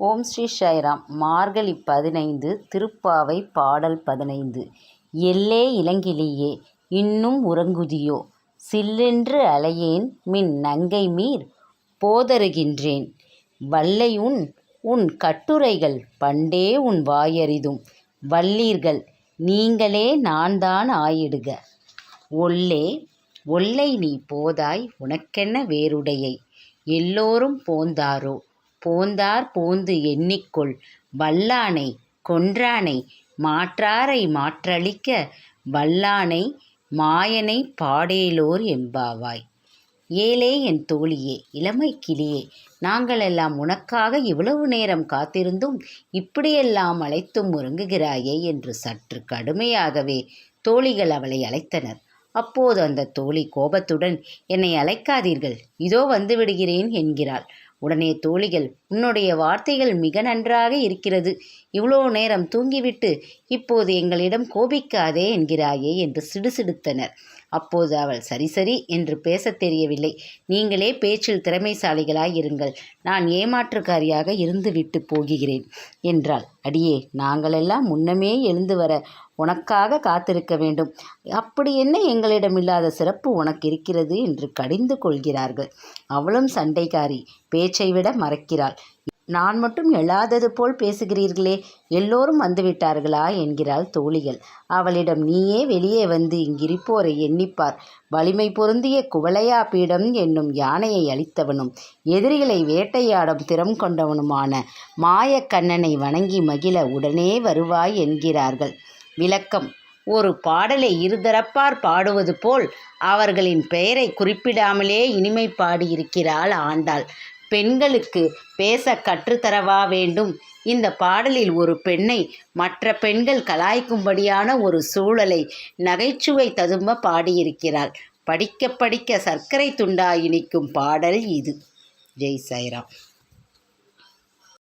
ஓம் ஸ்ரீ சைராம் மார்கழி பதினைந்து திருப்பாவை பாடல் பதினைந்து. எல்லே இளங்கிலேயே இன்னும் உறங்குதியோ? சில்லென்று அலையேன் மின் நங்கை மீர் போதருகின்றேன். வல்லை உன் உன் கட்டுரைகள் பண்டே உன் வாயறிதும். வல்லீர்கள் நீங்களே நான்தான் ஆயிடுக. ஒல்லே ஒல்லை நீ போதாய் உனக்கென்ன வேறுடையை? எல்லோரும் போந்தாரோ? போந்தார் போந்து எண்ணிக்கொள். வல்லானை கொன்றானை மாற்றாரை மாற்றளிக்க. வல்லானை மாயனை பாடேலோர் எம்பாவாய் ஏலே என் தோழியே இளமை கிளியே நாங்களெல்லாம் உனக்காக இவ்வளவு நேரம் காத்திருந்தும் இப்படியெல்லாம் அழைத்தும் உறங்குகிறாயே என்று சற்று கடுமையாகவே தோழிகள் அவளை அழைத்தனர். அப்போது அந்த தோழி கோபத்துடன் என்னை அழைக்காதீர்கள் இதோ வந்து விடுகிறேன் என்கிறாள். உடனே தோழிகள் உன்னுடைய வார்த்தைகள் மிக நன்றாக இருக்கிறது. இவ்வளோ நேரம் தூங்கிவிட்டு இப்போது எங்களிடம் கோபிக்காதே என்கிறாயே என்று சிடுசிடுத்தனர். அப்போது அவள் சரி சரி என்று பேசத் தெரியவில்லை. நீங்களே பேச்சில் திறமைசாலிகளாய் இருங்கள். நான் ஏமாற்றுக்காரியாக இருந்துவிட்டு போகிறேன் என்றாள். அடியே நாங்களெல்லாம் முன்னமே எழுந்து வர உனக்காக காத்திருக்க வேண்டும். அப்படி என்ன எங்களிடம் இல்லாத சிறப்பு உனக்கு இருக்கிறது? என்று கடிந்து கொள்கிறார்கள். அவளும் சண்டைக்காரி. பேச்சை விட மறக்கிறாள். நான் மட்டும் எழாதது போல் பேசுகிறீர்களே எல்லோரும் வந்துவிட்டார்களா என்கிறாள் தோழிகள். அவளிடம் நீயே வெளியே வந்து இங்கிருப்போரை எண்ணிப்பார். வலிமை பொருந்திய குவளையா பீடம் என்னும் யானையை அளித்தவனும் எதிரிகளை வேட்டையாடும் திறம் கொண்டவனுமான மாயக்கண்ணனை வணங்கி மகிழ உடனே வருவாய் என்கிறார்கள். விளக்கம் ஒரு பாடலை இருதரப்பார் பாடுவது போல் அவர்களின் பெயரை குறிப்பிடாமலே இனிமை பாடியிருக்கிறாள் ஆண்டாள். பெண்களுக்கு பேச கற்றுத்தரவா வேண்டும்? இந்த பாடலில் ஒரு பெண்ணை மற்ற பெண்கள் கலாய்க்கும்படியான ஒரு சூழலை நகைச்சுவை ததும்ப பாடியிருக்கிறாள். படிக்க படிக்க சர்க்கரை துண்டா இனிக்கும் பாடல் இது. ஜெய் சாய்ராம்.